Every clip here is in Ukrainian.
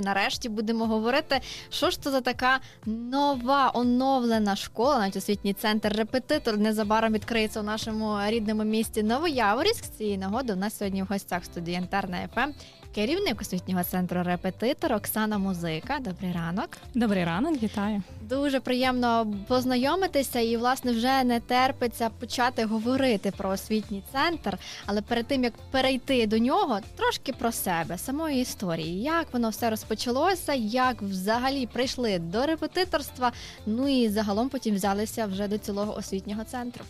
Нарешті будемо говорити, що ж то за така нова оновлена школа, навіть освітній центр репетитор незабаром відкриється у нашому рідному місті Новояворівськ. З цієї нагоди у нас сьогодні в гостях студієнтарна ФМ, керівник освітнього центру репетитор Оксана Музика. Добрий ранок. Добрий ранок, вітаю. Дуже приємно познайомитися і, власне, вже не терпиться почати говорити про освітній центр. Але перед тим як перейти до нього, трошки про себе, самої історії, як воно все розпочалося, як взагалі прийшли до репетиторства. Ну і загалом потім взялися вже до цілого освітнього центру.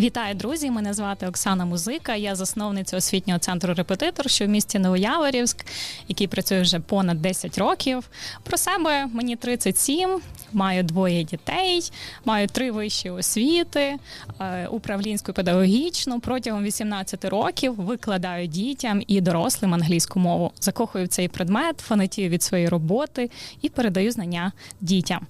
Вітаю, друзі! Мене звати Оксана Музика. Я засновниця освітнього центру репетитор, що в місті Новояворівськ, який працює вже понад 10 років. Про себе мені 37, маю двоє дітей, маю три вищі освіти, е, управлінську педагогічну. Протягом 18 років викладаю дітям і дорослим англійську мову. Закохую в цей предмет, фанатію від своєї роботи і передаю знання дітям.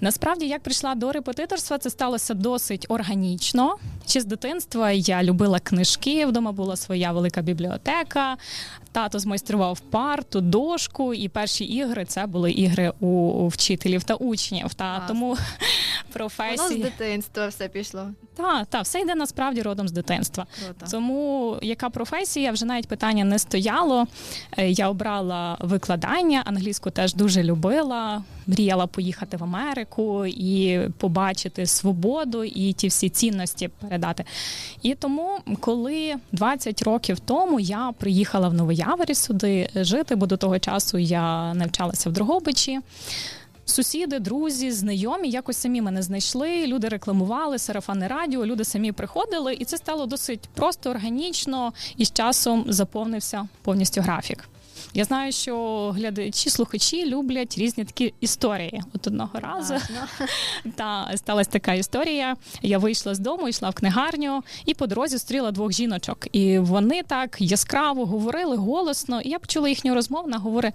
Насправді, як прийшла до репетиторства, це сталося досить органічно. Ще з дитинства я любила книжки. Вдома була своя велика бібліотека. Тато змайстрував парту, дошку, і перші ігри це були ігри у вчителів та учнів. Та Клас. тому професії Воно з дитинства все пішло. Так, та все йде насправді родом з дитинства. Круто. Тому яка професія, вже навіть питання не стояло. Е, Я обрала викладання, англійську теж дуже любила. Мріяла поїхати в Америку і побачити свободу і ті всі цінності передати. І тому, коли 20 років тому я приїхала в Новояворі сюди жити, бо до того часу я навчалася в Дрогобичі. Сусіди, друзі, знайомі якось самі мене знайшли. Люди рекламували сарафани радіо. Люди самі приходили, і це стало досить просто органічно, і з часом заповнився повністю графік. Я знаю, що глядачі, слухачі люблять різні такі історії. От одного разу та сталася така історія. Я вийшла з дому, йшла в книгарню, і по дорозі зустріла двох жіночок. І вони так яскраво говорили голосно. І я почула їхню розмову. Вона говорить: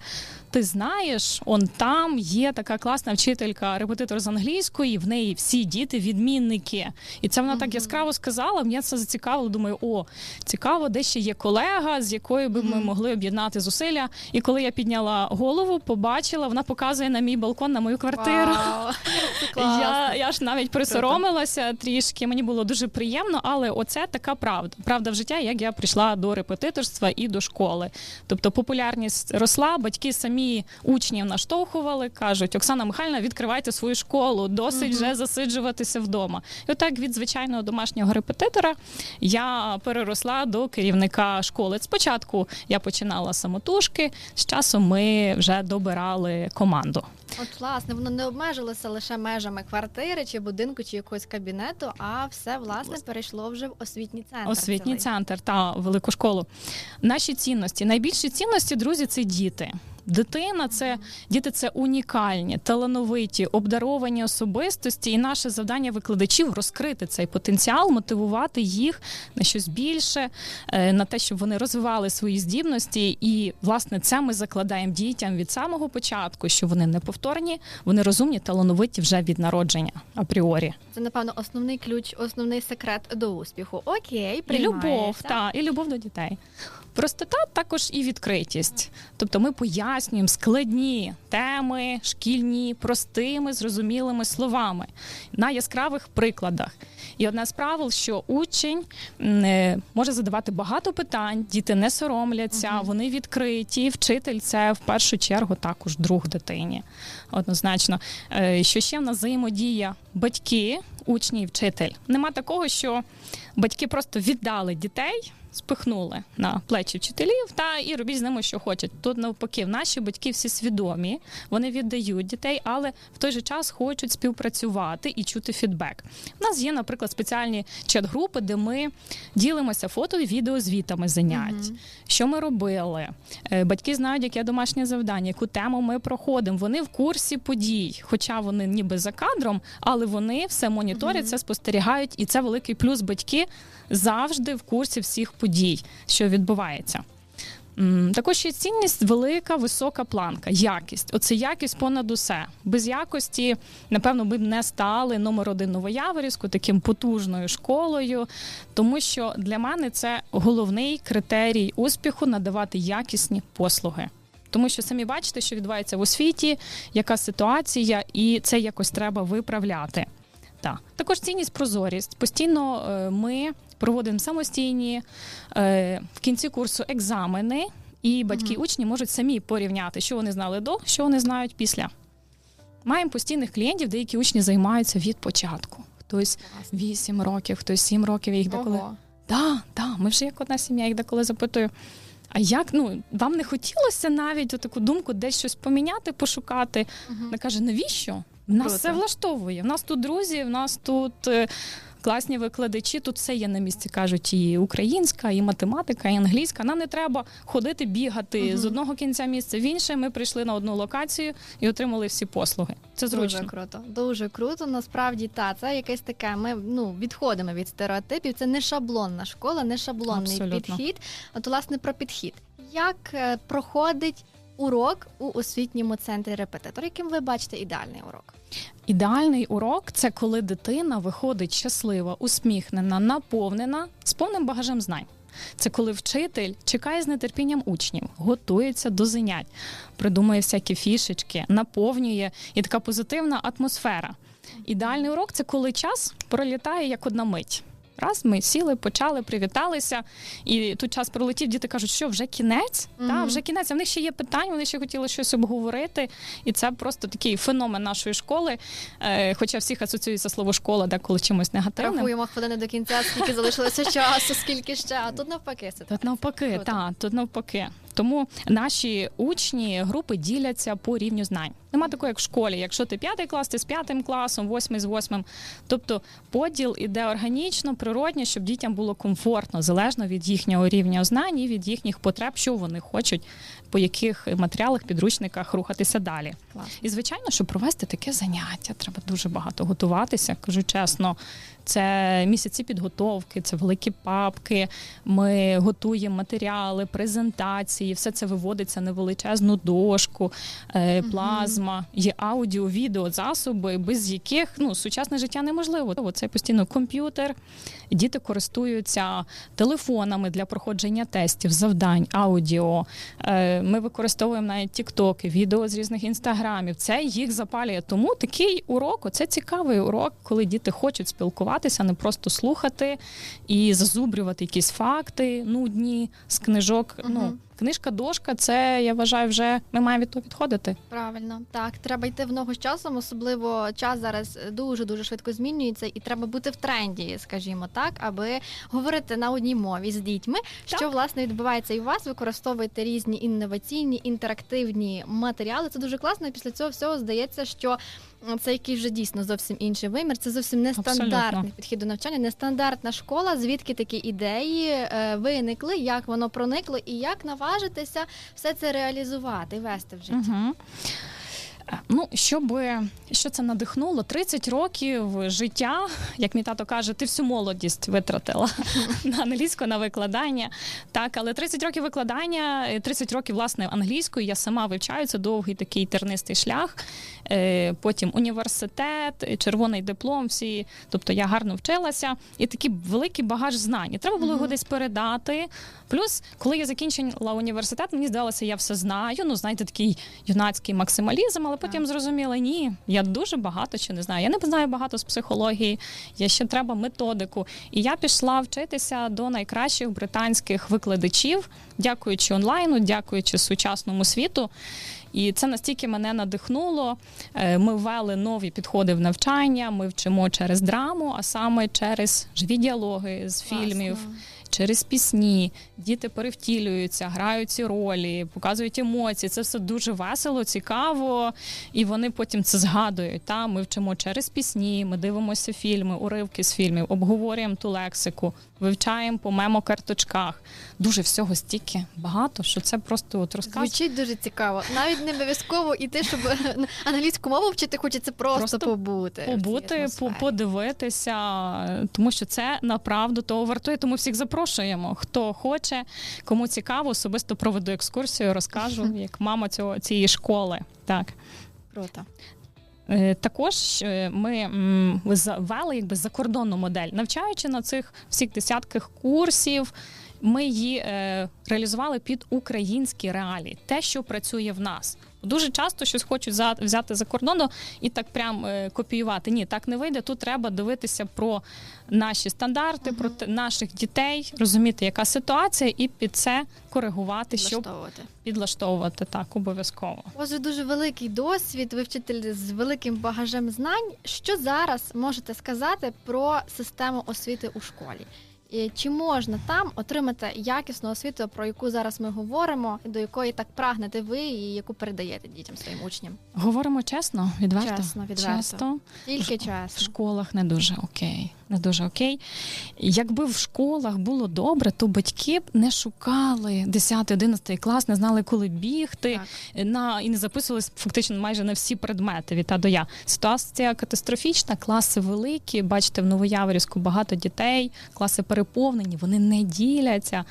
ти знаєш, он там є така класна вчителька, репетитор з англійської. В неї всі діти відмінники. І це вона так яскраво сказала. Мені це зацікавило. Думаю, о, цікаво, де ще є колега, з якою би ми могли об'єднати зусилля. І коли я підняла голову, побачила, вона показує на мій балкон на мою квартиру. Вау. Це. Я, я ж навіть присоромилася трішки. Мені було дуже приємно, але оце така правда. Правда в життя, як я прийшла до репетиторства і до школи. Тобто популярність росла, батьки самі учнів наштовхували, кажуть: Оксана Михайлівна, відкривайте свою школу, досить вже засиджуватися вдома. І отак від звичайного домашнього репетитора я переросла до керівника школи. Спочатку я починала самотужки, з часом ми вже добирали команду. От власне, воно не обмежилося лише межами квартири чи будинку, чи якогось кабінету, а все власне перейшло вже в освітній центр. Освітній цілий. центр та велику школу. Наші цінності, найбільші цінності, друзі, це діти. Дитина це діти це унікальні, талановиті, обдаровані особистості, і наше завдання викладачів розкрити цей потенціал, мотивувати їх на щось більше, е, на те, щоб вони розвивали свої здібності. І власне це ми закладаємо дітям від самого початку, що вони неповторні, вони розумні, талановиті вже від народження апріорі. Це напевно основний ключ, основний секрет до успіху. Окей, І любов, та, і любов до дітей. Простота також і відкритість. Тобто ми пояснюємо складні теми, шкільні, простими, зрозумілими словами на яскравих прикладах. І одне з правил, що учень е, може задавати багато питань, діти не соромляться, Мгм. вони відкриті. Вчитель це в першу чергу також друг дитині. Однозначно. Е, Що ще в нас взаємодія батьки, учні і вчитель. Нема такого, що батьки просто віддали дітей. Спихнули на плечі вчителів та і робіть з ними, що хочуть. Тут навпаки, наші батьки всі свідомі, вони віддають дітей, але в той же час хочуть співпрацювати і чути фідбек. У нас є, наприклад, спеціальні чат-групи, де ми ділимося фото і відео звітами занять. Мгм. Що ми робили? Е, Батьки знають, яке домашнє завдання, яку тему ми проходимо. Вони в курсі подій, хоча вони ніби за кадром, але вони все моніторять, все спостерігають, і це великий плюс. Батьки завжди в курсі всіх подій, що відбувається. Також є цінність велика, висока планка, якість. Оце якість понад усе. Без якості, напевно, ми б не стали номер один Новояворівську, таким потужною школою, тому що для мене це головний критерій успіху надавати якісні послуги. тому що самі бачите, що відбувається в освіті, яка ситуація, і це якось треба виправляти. Так. Також цінність прозорість. Постійно е, ми проводимо самостійні е, в кінці курсу екзамени, і батьки Мгм. учні можуть самі порівняти, що вони знали до, що вони знають після. Маємо постійних клієнтів, деякі учні займаються від початку. Хтось 8 років, хтось 7 років, їх деколи. Ого. Да, да, ми вже як одна сім'я, їх деколи запитую. А як ну вам не хотілося навіть таку думку десь щось поміняти, пошукати? Вона каже: навіщо? В нас Круто. все влаштовує. В нас тут друзі, в нас тут е, класні викладачі, тут все є на місці. кажуть, і українська, і математика, і англійська. Нам не треба ходити, бігати Мгм. з одного кінця місця в інше. Ми прийшли на одну локацію і отримали всі послуги. Це зручно. Дуже круто, дуже круто. Насправді та це якесь таке. Ми ну відходимо від стереотипів. Це не шаблонна школа, не шаблонний Абсолютно. підхід. От власне про підхід. Як е, проходить урок у освітньому центрі репетитор? Яким ви бачите ідеальний урок? Ідеальний урок це коли дитина виходить щаслива, усміхнена, наповнена з повним багажем знань. Це коли вчитель чекає з нетерпінням учнів, готується до занять, придумує всякі фішечки, наповнює і така позитивна атмосфера. Ідеальний урок це коли час пролітає як одна мить. Раз ми сіли, почали, привіталися, і тут час пролетів. Діти кажуть, що вже кінець? Мгм. Та вже кінець. А в них ще є питання, вони ще хотіли щось обговорити. І це просто такий феномен нашої школи. Е, хоча всіх асоціюється слово школа деколи чимось негативним. Рахуємо хвилини до кінця, скільки залишилося часу, скільки ще. А тут навпаки Тут навпаки, так тут навпаки. Тому наші учні групи діляться по рівню знань. Нема такого, як в школі. Якщо ти п'ятий клас, ти з п'ятим класом, восьмий з восьмим. Тобто поділ іде органічно, природньо, щоб дітям було комфортно, залежно від їхнього рівня знань і від їхніх потреб, що вони хочуть, по яких матеріалах, підручниках рухатися далі. Клас. І звичайно, щоб провести таке заняття, треба дуже багато готуватися. Кажу чесно, це місяці підготовки, це великі папки. Ми готуємо матеріали, презентації, все це виводиться на величезну дошку, е, плазма, є аудіо, відео, засоби, без яких ну сучасне життя неможливо. Це постійно комп'ютер. Діти користуються телефонами для проходження тестів, завдань, аудіо. Е, Ми використовуємо навіть тіктоки, відео з різних інстаграмів. Це їх запалює. Тому такий урок, це цікавий урок, коли діти хочуть спілкуватися, не просто слухати і зазубрювати якісь факти нудні з книжок. Ну, книжка, дошка, це я вважаю, вже ми маємо від того відходити. Правильно, так треба йти в ногу з часом. Особливо час зараз дуже дуже швидко змінюється, і треба бути в тренді, скажімо так, аби говорити на одній мові з дітьми. Що власне відбувається і у вас? Використовуєте різні інноваційні інтерактивні матеріали. Це дуже класно. І після цього всього здається, що це який вже дійсно зовсім інший вимір. Це зовсім нестандартний підхід до навчання, нестандартна школа. Звідки такі ідеї е, виникли, як воно проникло, і як наважитися все це реалізувати вести в життя. Угу. Ну, щоб що це надихнуло, 30 років життя, як мій тато каже, ти всю молодість витратила на англійську, на викладання. Так, але 30 років викладання, е, 30 років власне англійської я сама вивчаю. Це довгий такий тернистий шлях. Е, Потім університет, е, червоний диплом. Всі, тобто я гарно вчилася, і такий великий багаж знань. І треба було його десь передати. Плюс, коли я закінчила університет, мені здалося, я все знаю. Ну, знаєте, такий юнацький максималізм, але потім зрозуміла, ні, я дуже багато що не знаю. Я не знаю багато з психології, я ще треба методику. І я пішла вчитися до найкращих британських викладачів, дякуючи онлайну, дякуючи сучасному світу. І це настільки мене надихнуло. Е, Ми ввели нові підходи в навчання. Ми вчимо через драму, а саме через живі діалоги з фільмів Класно. Через пісні. Діти перевтілюються, грають ці ролі, показують емоції. Це все дуже весело, цікаво, і вони потім це згадують. Та ми вчимо через пісні, ми дивимося фільми, уривки з фільмів, обговорюємо ту лексику, вивчаємо по мемо-карточках. Дуже всього стільки багато, що це просто от розказ. Звучить дуже цікаво. Навіть не обов'язково йти, щоб англійську мову вчити, хочеться просто, Просто побути. Побути, подивитися, тому що це направду того вартує. Тому всіх запрошуємо. Хто хоче, кому цікаво, особисто проведу екскурсію, розкажу, як мама цього цієї школи. Так. Круто. Е, Також е, ми м, завели якби закордонну модель, навчаючи на цих всіх десятках курсів. ми її е, реалізували під українські реалії, те, що працює в нас. Дуже часто щось хочуть за, взяти за кордону і так прям е, копіювати. Ні, так не вийде. Тут треба дивитися про наші стандарти, про те- наших дітей, розуміти, яка ситуація, і під це коригувати, щоб підлаштовувати так обов'язково. У вас же дуже великий досвід, ви вчитель з великим багажем знань. Що зараз можете сказати про систему освіти у школі? Чи можна там отримати якісну освіту, про яку зараз ми говоримо, до якої так прагнете ви, і яку передаєте дітям своїм учням? Говоримо чесно, відверто. Чесно, відверто. Чесно. Тільки В школах не дуже окей. Не дуже окей. Якби в школах було добре, то батьки б не шукали 10-11 клас, не знали, коли бігти Так. на і не записувались фактично майже на всі предмети від А до Я. Ситуація катастрофічна, класи великі. Бачите, в Новояворівську багато дітей, класи переповнені, вони не діляться.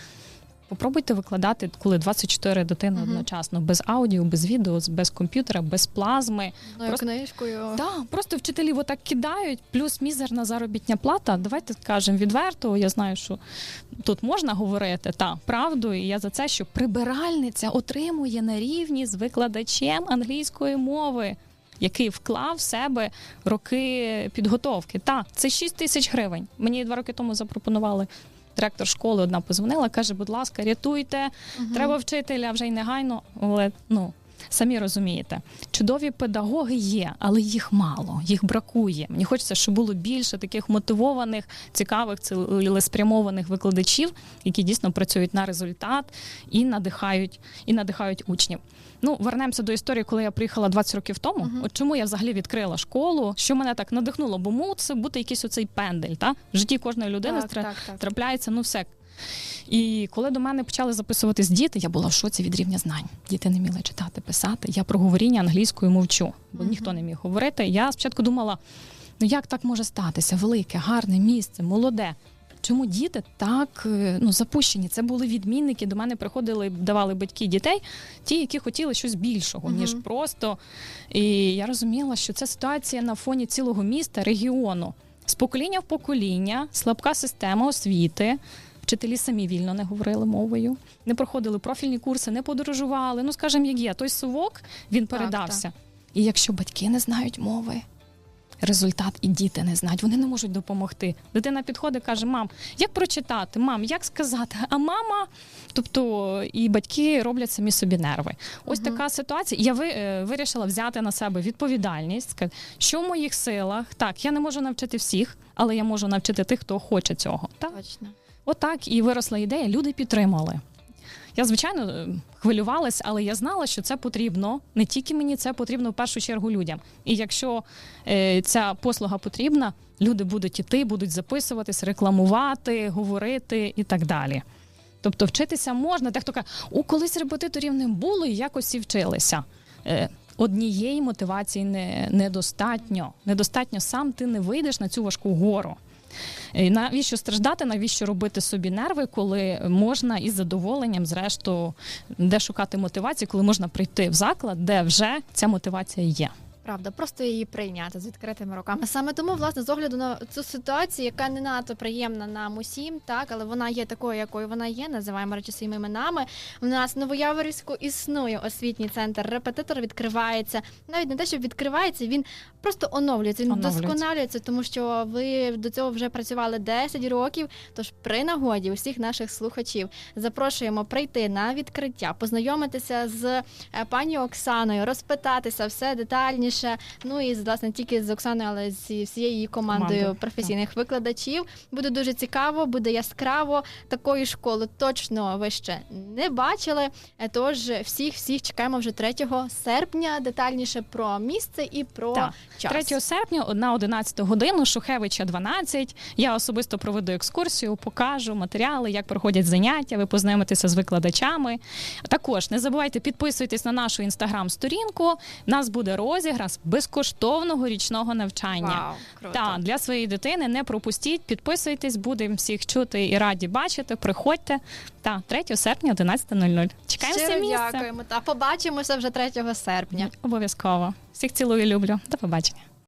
Попробуйте викладати, коли 24 дитини Мгм. одночасно, без аудіо, без відео, без комп'ютера, без плазми. Одною Просто- книжкою. Так, просто вчителі отак кидають, плюс мізерна заробітня плата. Давайте скажемо відверто. Я знаю, що тут можна говорити та правду, і я за це, що прибиральниця отримує на рівні з викладачем англійської мови. Який вклав в себе роки підготовки. Так, це 6 тисяч гривень. Мені два роки тому запропонували директор школи. Одна позвонила, каже: будь ласка, рятуйте, угу. Треба вчителя вже й негайно, але ну. Самі розумієте, чудові педагоги є, але їх мало, їх бракує. Мені хочеться, щоб було більше таких мотивованих, цікавих, цілеспрямованих викладачів, які дійсно працюють на результат і надихають, і надихають учнів. Ну, вернемося до історії, коли я приїхала 20 років тому. Мгм. От чому я взагалі відкрила школу? Що мене так надихнуло? Бо мусив бути якийсь оцей пендель. Та? В житті кожної людини так, стра- так, так. трапляється ну все. І коли до мене почали записуватись діти, я була в шоці від рівня знань. Діти не вміли читати, писати. Я про говоріння англійською мовчу, бо ніхто не міг говорити. Я спочатку думала: ну як так може статися? Велике, гарне місце, молоде. Чому діти так е, ну запущені? Це були відмінники. До мене приходили, давали батьки дітей, ті, які хотіли щось більшого, Мгм. ніж просто. І я розуміла, що це ситуація на фоні цілого міста, регіону. З покоління в покоління, слабка система освіти. Вчителі самі вільно не говорили мовою, не проходили профільні курси, не подорожували. Ну, скажімо, як є, той совок він Так, передався. І якщо батьки не знають мови, результат і діти не знають, вони не можуть допомогти. Дитина підходить, каже: Мам, як прочитати? Мам, як сказати? А мама, тобто і батьки роблять самі собі нерви. Ось Мгм. така ситуація. Я ви, е, вирішила взяти на себе відповідальність, що в моїх силах. Так, я не можу навчити всіх, але я можу навчити тих, хто хоче цього. Так? Точно. Отак і виросла ідея. Люди підтримали. Я, звичайно, хвилювалась, але я знала, що це потрібно. Не тільки мені, це потрібно в першу чергу людям. І якщо е, ця послуга потрібна, люди будуть іти, будуть записуватись, рекламувати, говорити і так далі. Тобто вчитися можна. Дехто каже, у колись репетиторів не було і якось і вчилися. Е, Однієї мотивації не, недостатньо. Недостатньо сам ти не вийдеш на цю важку гору. Е, Навіщо страждати, навіщо робити собі нерви, коли можна із задоволенням, зрештою, де шукати мотивацію, коли можна прийти в заклад, де вже ця мотивація є. Правда, просто її прийняти з відкритими руками. Саме тому, власне, з огляду на цю ситуацію, яка не надто приємна нам усім, так але вона є такою, якою вона є. Називаємо речі своїми іменами. У нас в Новояворівську існує освітній центр. Репетитор відкривається. Навіть не те, що відкривається, він просто оновлюється. Він Оновлюється. досконалюється, тому що ви до цього вже працювали 10 років. Тож при нагоді усіх наших слухачів запрошуємо прийти на відкриття, познайомитися з е, пані Оксаною, розпитатися все детальніше. Ну і власне тільки з Оксаною, але з всією її командою Командою, професійних викладачів. Буде дуже цікаво, буде яскраво. Такої школи точно ви ще не бачили. Е, Тож всіх всіх чекаємо вже 3 серпня. Детальніше про місце і про Так. час. 3 серпня на 11 годину Шухевича 12. Я особисто проведу екскурсію, покажу матеріали, як проходять заняття. Ви познайомитеся з викладачами. Також не забувайте підписуйтесь на нашу інстаграм-сторінку. У нас буде розіграш безкоштовного річного навчання. Вау, круто. Так, для своєї дитини не пропустіть, підписуйтесь, будемо всіх чути і раді бачити. Приходьте. Та 3 серпня, 11.00. Чекаємо Щиро місце. дякуємо. Та побачимося вже 3 серпня. Обов'язково. Всіх цілую, люблю. До побачення.